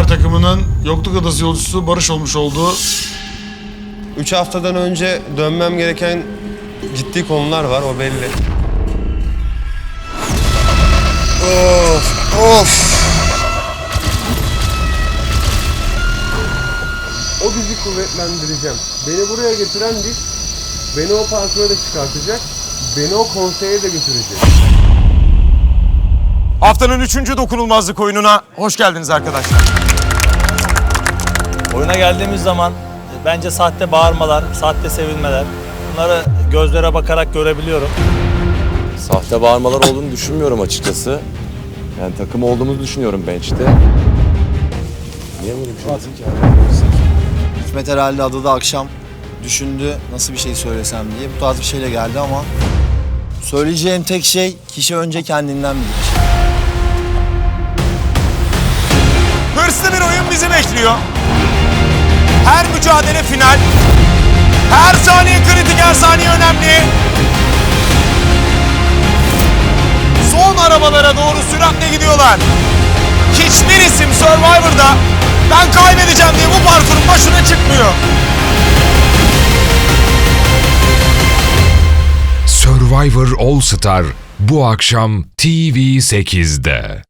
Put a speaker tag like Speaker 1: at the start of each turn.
Speaker 1: Ejder takımının Yokluk Adası yolcusu Barış olmuş olduğu
Speaker 2: 3 haftadan önce dönmem gereken ciddi konular var o belli. Of of. O gücü kuvvetlendireceğim. Beni buraya getiren güç beni o parkura da çıkartacak. Beni o konseye de götürecek.
Speaker 3: Haftanın üçüncü dokunulmazlık oyununa hoş geldiniz arkadaşlar.
Speaker 4: Oyuna geldiğimiz zaman bence sahte bağırmalar, sahte sevinmeler bunları gözlere bakarak görebiliyorum.
Speaker 5: Sahte bağırmalar olduğunu düşünmüyorum açıkçası. Yani takım olduğumuzu düşünüyorum bench'te. Niye böyle bir şey yaptın ki?
Speaker 6: Hikmet herhalde adı da akşam düşündü nasıl bir şey söylesem diye. Bu tarz bir şeyle geldi ama söyleyeceğim tek şey kişi önce kendinden bilir.
Speaker 3: Bir oyun bizi bekliyor. Her mücadele final. Her saniye kritik, her saniye önemli. Son arabalara doğru süratle gidiyorlar. Hiçbir isim Survivor'da ben kaybedeceğim diye bu parkurun başına çıkmıyor.
Speaker 7: Survivor All Star bu akşam TV8'de.